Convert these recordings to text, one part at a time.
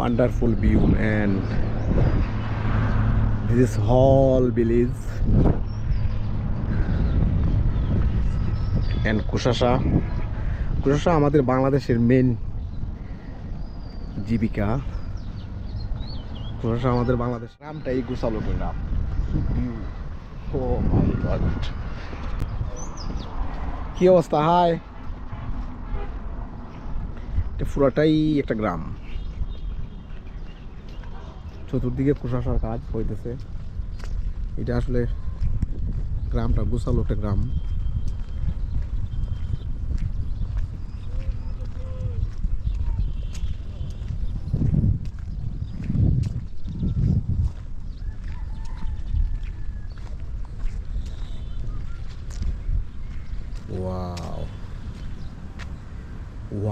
wonderful view and this is whole village. And কুশাসা কুশাসা আমাদের বাংলাদেশের main জীবিকা। কুশাসা আমাদের বাংলাদেশ। গ্রামটা এই গুসালো গ্রাম ও মাই গড কি অবস্থা? হাই এটা পুরাটাই একটা গ্রাম। চতুর্দিকে প্রশাসন কাজ হইতেছে এটা আসলে গ্রামটা গুছালো একটা গ্রাম.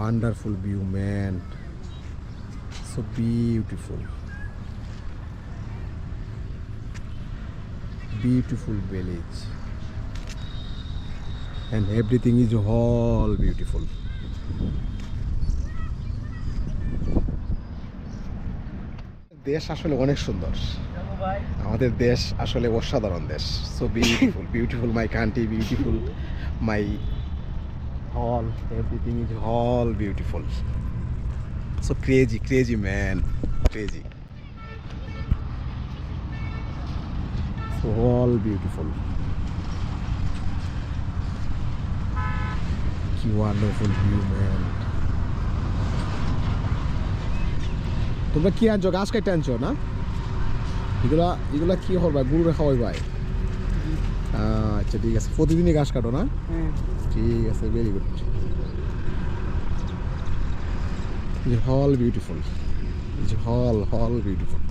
Wonderful view, man. So beautiful. beautiful village. And everything is all beautiful. দেশ আসলে অনেক সুন্দর। আমাদের দেশ আসলে অসাধারণ দেশ। So beautiful beautiful my country beautiful my all everything is all beautiful so crazy crazy man crazy all beautiful কি wonderful view man তোমরা কি আনছো গাছ কাটতে আনছো না এগুলা এগুলা কি হল ভাই গরু রেখা হয় ভাই আচ্ছা ঠিক আছে প্রতিদিনই ঘাস কাটো না ঠিক আছে very good is hall beautiful is hall hall beautiful